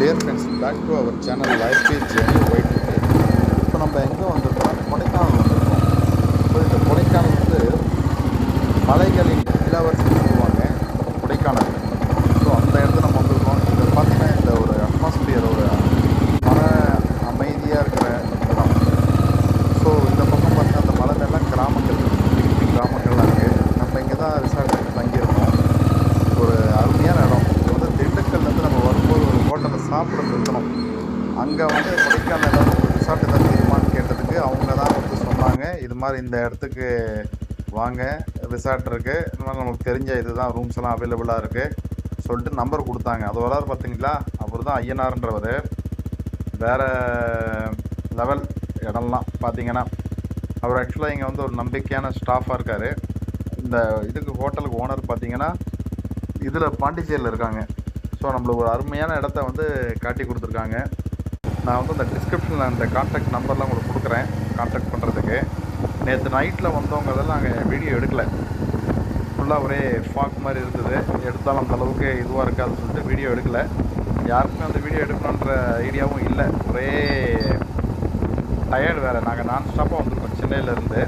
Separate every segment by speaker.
Speaker 1: Dear friends back to our channel life is journey white இப்போ நம்ம எங்கே வந்திருக்கோம்? கொடைக்கானல் வந்திருக்கோம். இப்போ இந்த கொடைக்கானல் வந்து மலைகளின் இளவரசி சொல்லுவாங்க கொடைக்கானல் ஸோ அந்த இடத்துல நம்ம வந்திருக்கோம் இதை பார்த்தீங்கன்னா இந்த ஒரு அட்மாஸ்பியர் ஒரு மன அமைதியாக இருக்கிற இடம் ஸோ இந்த பக்கம் பார்த்தீங்கன்னா அந்த மலை மேலாம் கிராமங்கள் குட்டி குட்டி கிராமங்கள்லாம் இருக்குது நம்ம இங்கே தான் ரிசார்ட் தங்கியிருக்கோம் ஒரு அருமையான இடம் இது வந்து திண்டுக்கல்லேருந்து நம்ம வரும்போது ஒரு ஹோட்டலில் சாப்பிட நிறுத்தணும் அங்கே வந்து கொடைக்கானல் ஏதாவது ஒரு ரிசார்ட் ஏதாவது தெரியுமான்னு கேட்டதுக்கு அவங்க தான் வந்து சொன்னாங்க இது மாதிரி இந்த இடத்துக்கு வாங்க. ரிசார்ட் இருக்குது இந்த மாதிரி நமக்கு தெரிஞ்ச இதுதான். ரூம்ஸ் எல்லாம் அவைலபிளாக இருக்குது சொல்லிட்டு நம்பர் கொடுத்தாங்க. அது வராது பார்த்தீங்களா அவர் தான் ஐயனார்ன்றவர். வேறு லெவல் இடம்லாம் பார்த்தீங்கன்னா அவர் ஆக்சுவலாக இங்கே வந்து ஒரு நம்பிக்கையான ஸ்டாஃபாக இருக்கார். இந்த இதுக்கு ஹோட்டலுக்கு ஓனர் பார்த்தீங்கன்னா இதில் பாண்டிச்சேரியில் இருக்காங்க. ஸோ நம்மளுக்கு ஒரு அருமையான இடத்த வந்து காட்டி கொடுத்துருக்காங்க. நான் வந்து அந்த டிஸ்கிரிப்ஷனில் அந்த கான்டாக்ட் நம்பர்லாம் உங்களுக்கு கொடுக்குறேன். கான்டாக்ட் பண்ணுறதுக்கு நேற்று நைட்டில் வந்தவங்க அதெல்லாம் நாங்கள் வீடியோ எடுக்கலை. ஃபுல்லாக ஒரே ஃபாக் மாதிரி இருந்தது. எடுத்தாலும் அந்த அளவுக்கு இதுவாக இருக்காதுன்னு சொல்லிட்டு வீடியோ எடுக்கலை. யாருக்குமே அந்த வீடியோ எடுக்கணுன்ற ஐடியாவும் இல்லை. ஒரே டயர்டு வேறு. நாங்கள் நான் ஸ்டாப்பாக வந்திருக்கோம் சென்னையிலேருந்து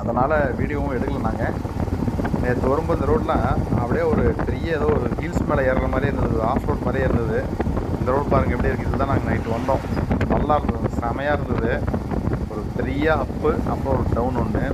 Speaker 1: அதனால் வீடியோவும் எடுக்கல நாங்கள் நேற்று வரும்போது இந்த ரோட்லாம் அப்படியே ஒரு பெரிய ஏதோ ஒரு ஹில்ஸ் மேலே ஏறுற மாதிரி இருந்தது. ஆஃப் ரோட் மாதிரியே இருந்தது. இந்த ரோடு பாருங்கள் எப்படி இருக்குது இதுதான் நாங்கள் நைட்டு வந்தோம். நல்லா இருந்தது. செமையாக இருந்தது. பெரிய அப்பு அப்புறம் ஒரு டவுன் ஒன்று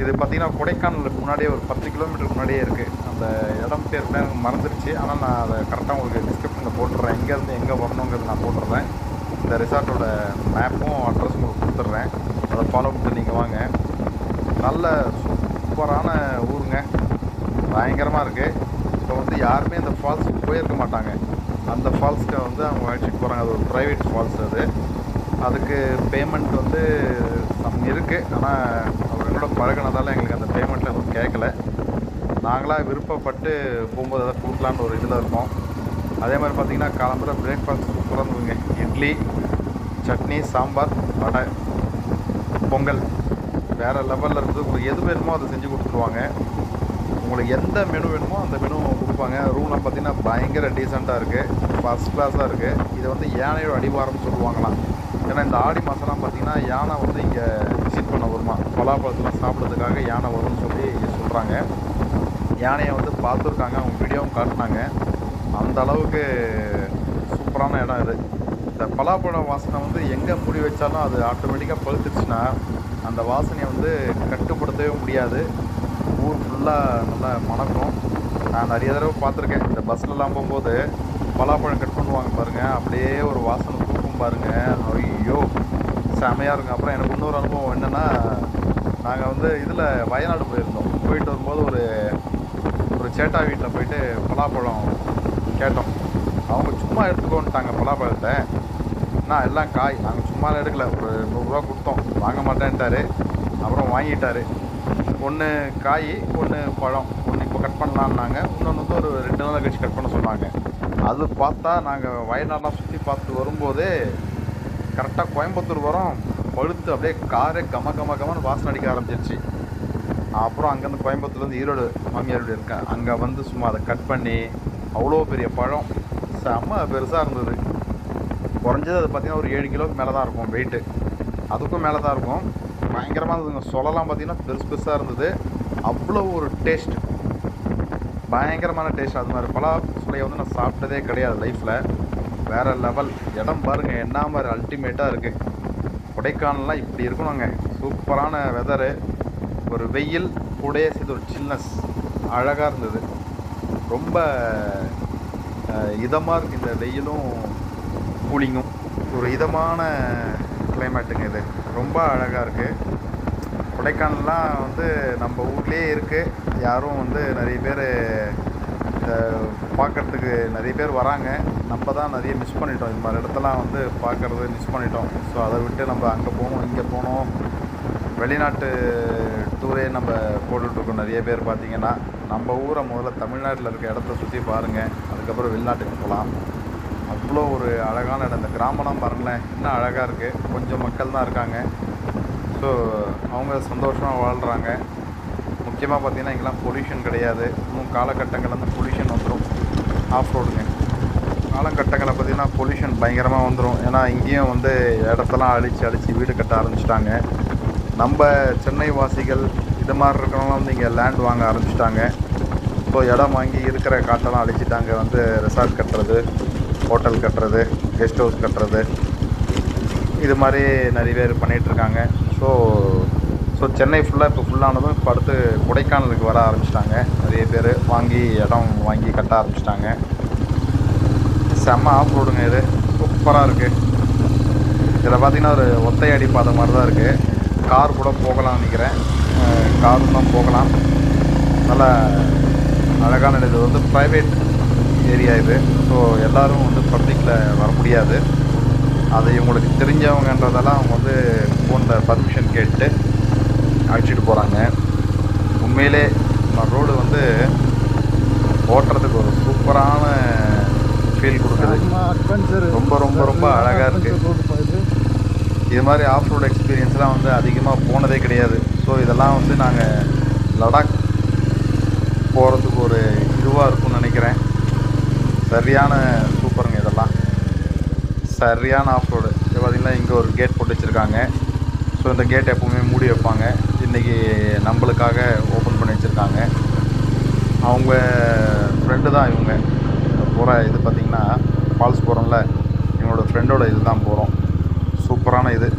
Speaker 1: இது பார்த்திங்கன்னா கொடைக்கானலுக்கு முன்னாடியே ஒரு பத்து கிலோமீட்டருக்கு முன்னாடியே இருக்குது அந்த இடம் பேர் எனக்கு மறந்துடுச்சு ஆனால் நான் அதை கரெக்டாக உங்களுக்கு டிஸ்கிரிப்ஷனில் போட்டுடுறேன் எங்கேருந்து எங்கே வரணுங்கிறது நான் போட்டுடுறேன் இந்த ரிசார்ட்டோட மேப்பும் அட்ரஸும் உங்களுக்கு கொடுத்துட்றேன் அதை ஃபாலோ பண்ணிட்டு நீங்கள் வாங்க. நல்ல சூப்பரான ஊருங்க. பயங்கரமாக இருக்குது இப்போ வந்து யாருமே இந்த ஃபால்ஸுக்கு போயிருக்க மாட்டாங்க. அந்த ஃபால்ஸ்க்கு வந்து அவங்க அழைச்சிட்டு போகிறாங்க அது ஒரு ப்ரைவேட் ஃபால்ஸ் அது. அதுக்கு பேமெண்ட் வந்து சம் இருக்குது ஆனால் அவர் என்னோட பழகினதால எங்களுக்கு அந்த பேமெண்ட்டில் எதுவும் கேட்கல நாங்களாக விருப்பப்பட்டு போகும்போது எதாவது கொடுக்கலான்னு ஒரு இதில் இருக்கோம். அதே மாதிரி பார்த்தீங்கன்னா காலம்புற பிரேக்ஃபாஸ்ட் சூப்பராக இட்லி சட்னி சாம்பார் வடை பொங்கல். வேறு லெவலில் இருந்து உங்களுக்கு எது வேணுமோ அதை செஞ்சு கொடுத்துருவாங்க. உங்களுக்கு எந்த மெனு வேணுமோ அந்த மெனு கொடுப்பாங்க. ரூம்லாம் பார்த்தீங்கன்னா பயங்கர டீசெண்டாக இருக்குது ஃபஸ்ட் கிளாஸாக இருக்குது இதை வந்து யானையோட அடிவாரம்னு சொல்லுவாங்களாம். ஏன்னா இந்த ஆடி மாதம்லாம் பார்த்திங்கன்னா யானை வந்து இங்கே விசிட் பண்ண வருமா? பலாப்பழத்தெலாம் சாப்பிட்றதுக்காக யானை வரும்னு சொல்லி சொல்கிறாங்க யானையை வந்து பார்த்துருக்காங்க. அவங்க வீடியோவும் காட்டினாங்க. அந்த அளவுக்கு சூப்பரான இடம் இது. இந்த பலாப்பழம் வாசனை வந்து எங்கே மூடி வச்சாலும் அது ஆட்டோமேட்டிக்காக பழுத்துச்சுன்னா அந்த வாசனையை வந்து கட்டுப்படுத்தவே முடியாது. ஊர் ஃபுல்லாக நல்லா மணக்கும். நான் நிறைய தடவை பார்த்துருக்கேன். இந்த பஸ்லலாம் போகும்போது பலாப்பழம் கட் பண்ணுவாங்க பாருங்கள் அப்படியே ஒரு வாசனை தூக்கும் பாருங்கள் ஐயோ செமையாக இருக்கும். அப்புறம் எனக்கு இன்னொரு அனுபவம் என்னென்னா நாங்கள் வந்து இதில் வயநாடு போயிருந்தோம். போயிட்டு வரும்போது ஒரு ஒரு சேட்டா வீட்டில் போயிட்டு பலாப்பழம் கேட்டோம். அவங்க சும்மா எடுத்துக்கோன்ட்டாங்க பலாப்பழத்தை. நான் எல்லாம் காய். நாங்கள் சும்மா எடுக்கல. ஒரு நூறுரூவா கொடுத்தோம். வாங்க மாட்டேன்ட்டாரு. அப்புறம் வாங்கிட்டாரு. ஒன்று காய் ஒன்று பழம். ஒன்று இப்போ கட் பண்ணலான்னாங்க. இன்னொன்று வந்து ஒரு ரெண்டு நாள் கழிச்சு கட் பண்ண சொன்னாங்க. அது பார்த்தா நாங்கள் வயநாடெலாம் சுற்றி பார்த்து வரும்போதே கரெக்டாக கோயம்புத்தூர் வரோம். பழுத்து அப்படியே காரே கம கம கமன்னு வாசனை அடிக்க ஆரம்பிச்சிருச்சு. அப்புறம் அங்கேருந்து கோயம்புத்தூர்லேருந்து ஈரோடு மாமியாரோடு இருக்கேன் அங்கே வந்து சும்மா அதை கட் பண்ணி அவ்வளோ பெரிய பழம். செம்ம பெருசாக இருந்தது. குறைஞ்சது அது பார்த்திங்கன்னா ஒரு ஏழு கிலோக்கு மேலே தான் இருக்கும் வெயிட்டு அதுக்கும் மேலே தான் இருக்கும். பயங்கரமாக இருந்ததுங்க. சொல்லலாம் பார்த்தீங்கன்னா பெருசு பெருசாக இருந்தது. அவ்வளோ ஒரு டேஸ்ட் பயங்கரமான டேஸ்ட் அது மாதிரி. பலா சுலையை வந்து நான் சாப்பிட்டதே கிடையாது லைஃப்பில் வேறு லெவல் இடம் பாருங்கள் என்ன மாதிரி அல்டிமேட்டாக இருக்குது கொடைக்கானல்லாம் இப்படி இருக்கணுங்க. சூப்பரான வெதரு ஒரு வெயில் கூடயே சேர்த்து ஒரு சில்னஸ் அழகாக இருந்தது. ரொம்ப இதமாக இருக்குது இந்த வெயிலும் கூலிங்கும். ஒரு இதமான கிளைமேட்டுங்க இது. ரொம்ப அழகாக இருக்குது கொடைக்கானல்லாம் வந்து நம்ம ஊர்லேயே இருக்குது யாரும் வந்து நிறைய பேர் பார்க்குறதுக்கு நிறைய பேர் வராங்க. நம்ம தான் நிறைய மிஸ் பண்ணிட்டோம். இந்த மாதிரி இடத்தெல்லாம் வந்து பார்க்குறது மிஸ் பண்ணிட்டோம். ஸோ அதை விட்டு நம்ம அங்கே போகணும் இங்கே போகணும். வெளிநாட்டு டூரே நம்ம போட்டுட்ருக்கோம் நிறைய பேர் பார்த்திங்கன்னா. நம்ம ஊரை முதல்ல தமிழ்நாட்டில் இருக்க இடத்த சுற்றி பாருங்கள் அதுக்கப்புறம் வெளிநாட்டுக்கு போகலாம். அவ்வளோ ஒரு அழகான இடம். இந்த கிராமம்லாம் பாருங்களேன் இன்னும் அழகாக இருக்குது கொஞ்சம் மக்கள் தான் இருக்காங்க. ஸோ அவங்க சந்தோஷமாக வாழ்கிறாங்க முக்கியமாக பார்த்தீங்கன்னா இங்கெல்லாம் பொல்யூஷன் கிடையாது. இன்னும் காலகட்டங்கள் வந்து பொல்யூஷன் வந்துடும் ஆஃப் ரோடுங்க காலகட்டங்களை பார்த்திங்கன்னா பொல்யூஷன் பயங்கரமாக வந்துடும் ஏன்னா இங்கேயும் வந்து இடத்தெல்லாம் அழித்து அழித்து வீடு கட்ட ஆரம்பிச்சிட்டாங்க. நம்ம சென்னை வாசிகள் இது மாதிரி இருக்கிறவங்களாம் வந்து இங்கே லேண்ட் வாங்க ஆரம்பிச்சிட்டாங்க. ஸோ இடம் வாங்கி இருக்கிற காட்டெல்லாம் அழிச்சிட்டாங்க. வந்து ரெசார்ட் கட்டுறது ஹோட்டல் கட்டுறது கெஸ்ட் ஹவுஸ் கட்டுறது. இது மாதிரி நிறைய பேர் பண்ணிகிட்ருக்காங்க ஸோ ஸோ சென்னை ஃபுல்லாக இப்போ ஃபுல்லானதும் இப்போ அடுத்து கொடைக்கானலுக்கு வர ஆரம்பிச்சிட்டாங்க. நிறைய பேர் வாங்கி இடம் வாங்கி கட்ட ஆரம்பிச்சிட்டாங்க. செம்ம ஆஃப் ரோடுங்க இது. சூப்பராக இருக்குது இதில் பார்த்தீங்கன்னா ஒரு ஒத்தையடி பாதை மாதிரி தான் இருக்குது கார் கூட போகலாம் நினைக்கிறேன். காரும் தான் போகலாம். நல்லா அழகான இது வந்து ப்ரைவேட் ஏரியா இது. ஸோ எல்லோரும் வந்து பப்ளிக்கில் வர முடியாது. அது இவங்களுக்கு தெரிஞ்சவங்கன்றதெல்லாம் அவங்க வந்து ஃபோனில் பர்மிஷன் கேட்டு அழைச்சிட்டு போகிறாங்க உண்மையிலே நம்ம ரோடு வந்து ஓட்டுறதுக்கு ஒரு சூப்பரான ஃபீல் கொடுக்குது. ரொம்ப ரொம்ப ரொம்ப அழகாக இருக்குது இது. மாதிரி ஆஃப் ரோடு எக்ஸ்பீரியன்ஸ்லாம் வந்து அதிகமாக போனதே கிடையாது. ஸோ இதெல்லாம் வந்து நாங்கள் லடாக் போகிறதுக்கு ஒரு இதுவாக இருக்கும்னு நினைக்கிறேன். சரியான சூப்பருங்க இதெல்லாம். சரியான ஆஃப் ரோடு இது பார்த்திங்கன்னா இங்கே ஒரு கேட் போட்டு வச்சுருக்காங்க. ஸோ இந்த கேட் எப்போவுமே மூடி வைப்பாங்க. இன்றைக்கி நம்மளுக்காக ஓப்பன் பண்ணி வச்சுருக்காங்க. அவங்க ஃப்ரெண்டு தான் இவங்க. போகிற இது பார்த்திங்கன்னா ஃபால்ஸ் போகிறோம்ல இவங்களோட ஃப்ரெண்டோட இது தான் போகிறோம். சூப்பரான இது.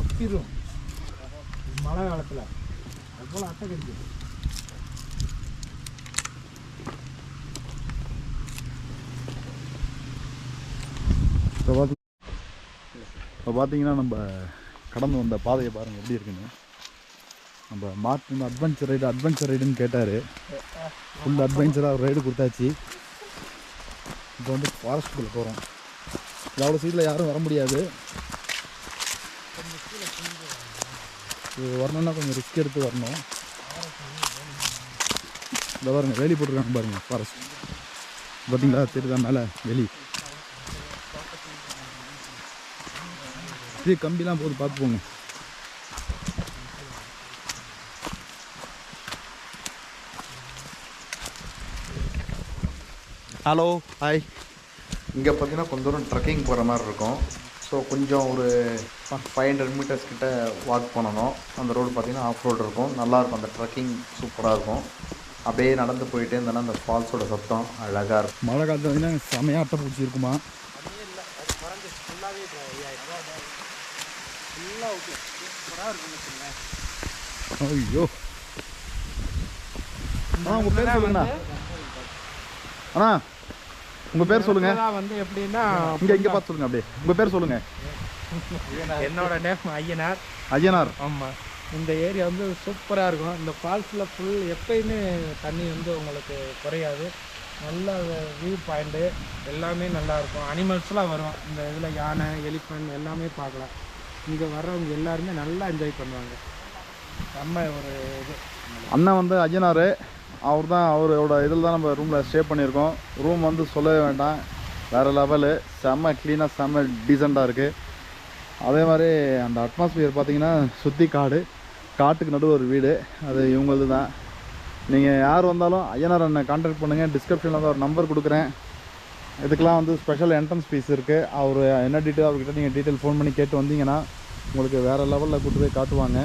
Speaker 2: அப்பிரும். மழை காலத்தில். அது போல் அட்டை கடிக்கும்
Speaker 1: இப்போ பார்த்தி இப்போ பார்த்தீங்கன்னா நம்ம கடந்து வந்த பாதையை பாருங்கள் எப்படி இருக்குன்னு. நம்ம மார்ட்டின் அட்வென்ச்சர் ரைடு அட்வென்ச்சர் ரைடுன்னு கேட்டார். ஃபுல் அட்வென்ச்சராக ரைடு கொடுத்தாச்சு. இப்போ வந்து ஃபாரஸ்ட்டுக்குள்ளே போகிறோம் அவ்வளோ சீட்டில் யாரும் வர முடியாது. இது வரணும்னா கொஞ்சம் ரிஸ்க் எடுத்து வரணும். இந்த பாருங்க வேலி போட்டிருக்காங்க பாருங்கள் ஃபாரஸ்ட் பார்த்தீங்களா? தெரியுதா மேலே? வெளி இது கம்பிலாம் போது பார்த்து போங்க ஹலோ ஹாய். இங்கே பார்த்தீங்கன்னா கொஞ்சம் தூரம் ட்ரெக்கிங் போகிற மாதிரி இருக்கும். ஸோ கொஞ்சம் ஒரு ஃபைவ் ஹண்ட்ரட் மீட்டர்ஸ் கிட்ட வாக் பண்ணணும். அந்த ரோடு பார்த்தீங்கன்னா ஆஃப் ரோடு இருக்கும். நல்லாயிருக்கும் அந்த ட்ரெக்கிங் சூப்பராக இருக்கும். அப்படியே நடந்து போயிட்டே இருந்தோன்னா அந்த ஃபால்ஸோட சத்தம் அழகாக இருக்கும். மழை காலத்தில் பார்த்தீங்கன்னா செமையாக அட்டை பூச்சி இருக்குமா
Speaker 2: தண்ணியே இல்லை அது குறைஞ்சிருச்சு ஃபுல்லாகவே ஃபுல்லாக ஓகே சூப்பராக
Speaker 1: ஐயோ. அண்ணா உங்கள் பேர் சொல்லுங்கண்ணா. அண்ணா உங்கள் பேர் சொல்லுங்க.
Speaker 2: வந்து எப்படின்னா
Speaker 1: இங்கே இங்கே பார்த்து சொல்லுங்க அப்படியே. உங்கள் பேர் சொல்லுங்க.
Speaker 2: என்னோட நேம் ஐயனார்.
Speaker 1: ஐயனார்.
Speaker 2: ஆமாம் இந்த ஏரியா வந்து சூப்பராக இருக்கும். இந்த ஃபால்ஸில் ஃபுல் எப்பயுமே தண்ணி வந்து உங்களுக்கு குறையாது. நல்ல வியூ பாயிண்ட்டு எல்லாமே நல்லா இருக்கும். அனிமல்ஸ்லாம் வரும். இந்த இதில் யானை எலிஃபண்ட் எல்லாமே பார்க்கலாம். இங்கே வர்றவங்க எல்லாருமே நல்லா என்ஜாய் பண்ணுவாங்க. செம்ம ஒரு இது.
Speaker 1: அண்ணன் வந்து ஐயனார் அவர் தான் அவரோட இதில் தான் நம்ம ரூமில் ஸ்டே பண்ணியிருக்கோம். ரூம் வந்து சொல்லவே வேண்டாம். வேறு லெவலு செம்ம க்ளீனாக செம்ம டீசெண்டாக இருக்குது அதே மாதிரி அந்த அட்மாஸ்பியர் பார்த்தீங்கன்னா சுற்றி காடு. காட்டுக்கு நடுவு ஒரு வீடு. அது இவங்களது தான் நீங்கள் யார் வந்தாலும் ஐயனார் அண்ணன் கான்டாக்ட் பண்ணுங்கள் டிஸ்கிரிப்ஷனில் வந்து ஒரு நம்பர் கொடுக்குறேன். இதுக்கெலாம் வந்து ஸ்பெஷல் என்ட்ரன்ஸ் ஃபீஸ் இருக்குது அவர் என்ன டீட்டெயில் அவர்கிட்ட நீங்கள் டீட்டெயில் ஃபோன் பண்ணி கேட்டு வந்தீங்கன்னா உங்களுக்கு வேறு லெவலில் கூட்டு போய் காட்டுவாங்க.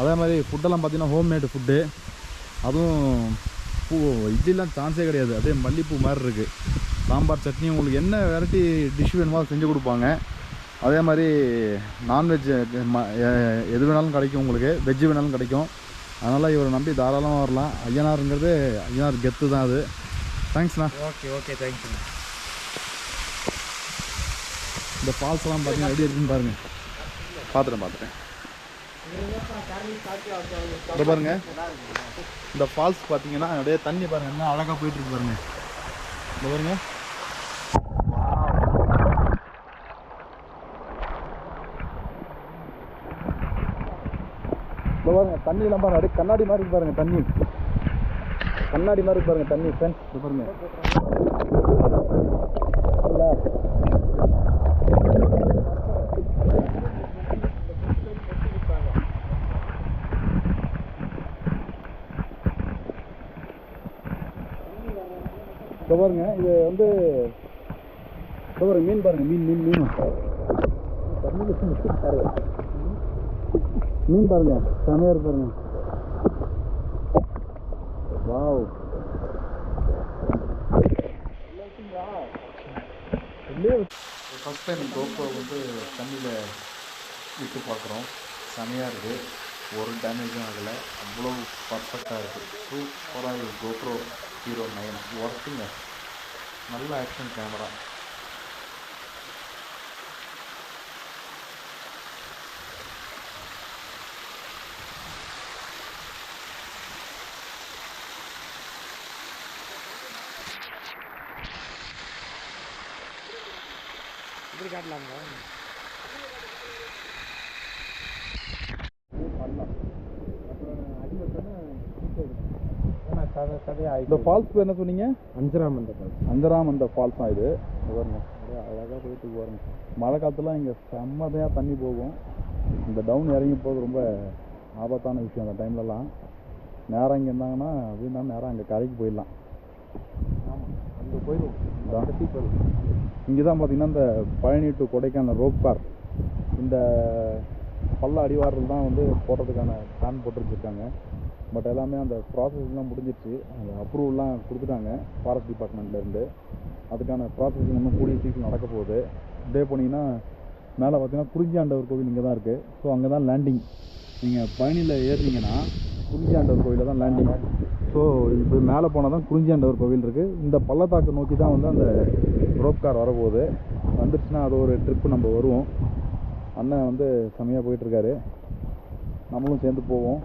Speaker 1: அதே மாதிரி ஃபுட்டெல்லாம் பார்த்தீங்கன்னா ஹோம்மேடு ஃபுட்டு அதுவும் பூ இட்லிலாம் சான்ஸே கிடையாது. அதே மல்லிப்பூ மாதிரி இருக்குது சாம்பார் சட்னி உங்களுக்கு என்ன வெரைட்டி டிஷ் வேணுமோ செஞ்சு கொடுப்பாங்க. அதே மாதிரி நான்வெஜ் எது வேணாலும் கிடைக்கும் உங்களுக்கு. வெஜ்ஜு வேணாலும் கிடைக்கும். அதனால் இவரை நம்பி தாராளமாக வரலாம். ஐயனாருங்கிறது ஐயனார் கெத்து தான் அது. தேங்க்ஸ்ண்ணா
Speaker 2: ஓகே ஓகே தேங்க்யூ
Speaker 1: இந்த ஃபால்ஸ்லாம் பார்த்தீங்கன்னா எப்படி இருக்குன்னு பாருங்கள் பார்த்துட்டேன் பார்த்துட்டேன் இந்த பாருங்க. இந்த ஃபால்ஸ் பார்த்தீங்கன்னா அப்படியே தண்ணி பாருங்க என்ன அழகாக போயிட்டு இருக்கு பாருங்க. இந்த பாருங்க. இந்த பாருங்க தண்ணியெல்லாம் பாருங்க அப்படியே கண்ணாடி மாதிரி இருக்கு பாருங்க தண்ணி. கண்ணாடி மாதிரி பாருங்கள் தண்ணி ஃப்ரெண்ட்ஸ் இது பாருங்கள் இப்போ பாருங்க இது வந்து இப்போ பாருங்க மீன் பாருங்கள் மீன் மீன் மீன். மீன் பாருங்கள் செமையாக இருப்பாருங்க ஃபஸ்ட் டைம் கோப்ரோ வந்து தண்ணியில் விட்டு பார்க்குறோம். செமையாக இருக்குது ஒரு டேமேஜும் ஆகலை. அவ்வளோ பர்ஃபெக்டாக இருக்குது சூப்பராக இருக்குது கோப்ரோ ஹீரோ நைன் ஒர்க்குங்க நல்ல ஆக்ஷன் கேமரா
Speaker 2: இப்படி காட்டலாங்களா
Speaker 1: இந்த ஃபால்ஸ் என்ன சொன்னீங்க?
Speaker 2: அஞ்சராம் அந்த
Speaker 1: அஞ்சராம் அந்த ஃபால்ஸ் தான் இது. அழகாக போயிட்டு பாருங்க. மழை காலத்துலாம் இங்கே செம்மதையாக தண்ணி போகும். இந்த டவுன் இறங்கி போகிறது ரொம்ப ஆபத்தான விஷயம் அந்த டைம்லலாம் நேரம் இங்கே இருந்தாங்கன்னா அப்படின்னா நேரம் அங்கே கரைக்கு போயிடலாம்.
Speaker 2: ஆமாம் அங்கே போயிடுவோம்.
Speaker 1: இங்கே தான் பார்த்தீங்கன்னா இந்த Palani to Kodaikanal rope car இந்த பள்ள அடிவாரத்தில் தான் வந்து போடுறதுக்கான பிளான் போட்டு வச்சுருக்காங்க பட் எல்லாமே அந்த ப்ராசஸ்லாம் முடிஞ்சிருச்சு. அந்த அப்ரூவல்லாம் கொடுத்துட்டாங்க ஃபாரஸ்ட் டிபார்ட்மெண்ட்லேருந்து அதுக்கான ப்ராசஸிங் இன்னும் கூடிய சீக்கிரம் நடக்க போகுது. இப்படியே போனீங்கன்னா மேலே பார்த்தீங்கன்னா குறிஞ்சியாண்டவர் கோவில் இங்கே தான் இருக்குது ஸோ அங்கே தான் லேண்டிங் நீங்கள் பழனியில் ஏறுனீங்கன்னா குறிஞ்சியாண்டவர் கோவிலில் தான் லேண்டிங் ஸோ இப்போ மேலே போனால் தான் குறிஞ்சியாண்டவர் கோவில் இருக்குது இந்த பள்ளத்தாக்கு நோக்கி தான் வந்து அந்த ரோப் கார் வரப்போகுது. வந்துருச்சுன்னா அது ஒரு ட்ரிப்பு நம்ம வருவோம். அண்ணன் வந்து செம்மையாக போயிட்டுருக்காரு. நம்மளும் சேர்ந்து போவோம்.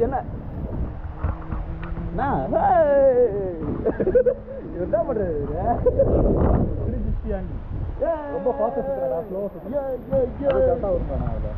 Speaker 2: என்ன? என்ன பண்றது
Speaker 1: ரொம்ப ஃபாஸ்ட்டாக சுற்றுறா ஸ்லோவாக சுற்றுறா கரெக்டாக வருங்க நான் அதில்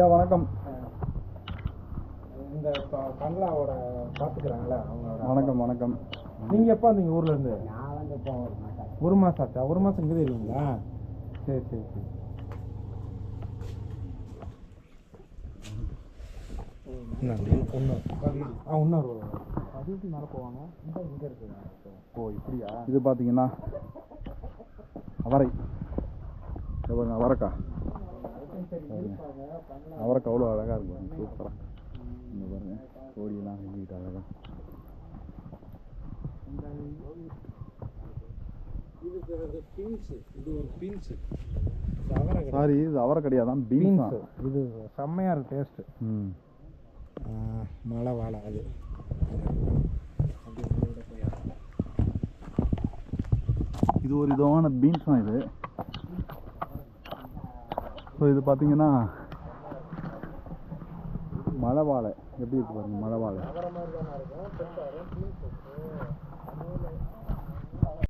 Speaker 1: ஐயா வணக்கம்.
Speaker 2: இந்த பங்களாவோட பார்த்துக்கிறாங்களே அவங்களோட
Speaker 1: வணக்கம் வணக்கம்.
Speaker 2: நீங்கள் எப்போ வந்தீங்க ஊர்ல இருந்து? ஒரு மாதம் ஆச்சா. ஒரு மாதம் இங்கே இருக்கீங்களா? சரி சரி சரி. இன்னொரு அது எப்படி மேலே போவாங்க. இந்த இங்கே இருக்குது?
Speaker 1: ஓ இப்படியா? இது பார்த்தீங்கன்னா அவரை. அவரைக்கா. அவரைக்கா அவ்வளோ அழகாக இருக்கும். சூப்பராக இந்த பாருங்க கோடியெல்லாம் வெட்டிக்கிட்டு அழகாக
Speaker 2: இது பீன்ஸு இது ஒரு பீன்ஸு இது அவரை
Speaker 1: சாரி இது அவரை கிடையாது தான் பீன்ஸ்?
Speaker 2: பீன்ஸு. இது செம்மையாக இருக்கு டேஸ்ட்டு
Speaker 1: ம்.
Speaker 2: மழை வாழை அது.
Speaker 1: இது ஒரு விதமான பீன்ஸ் தான் இது? ஸோ இது பார்த்தீங்கன்னா மலை வாழை எப்படி இருக்கு பாருங்க மலை வாழை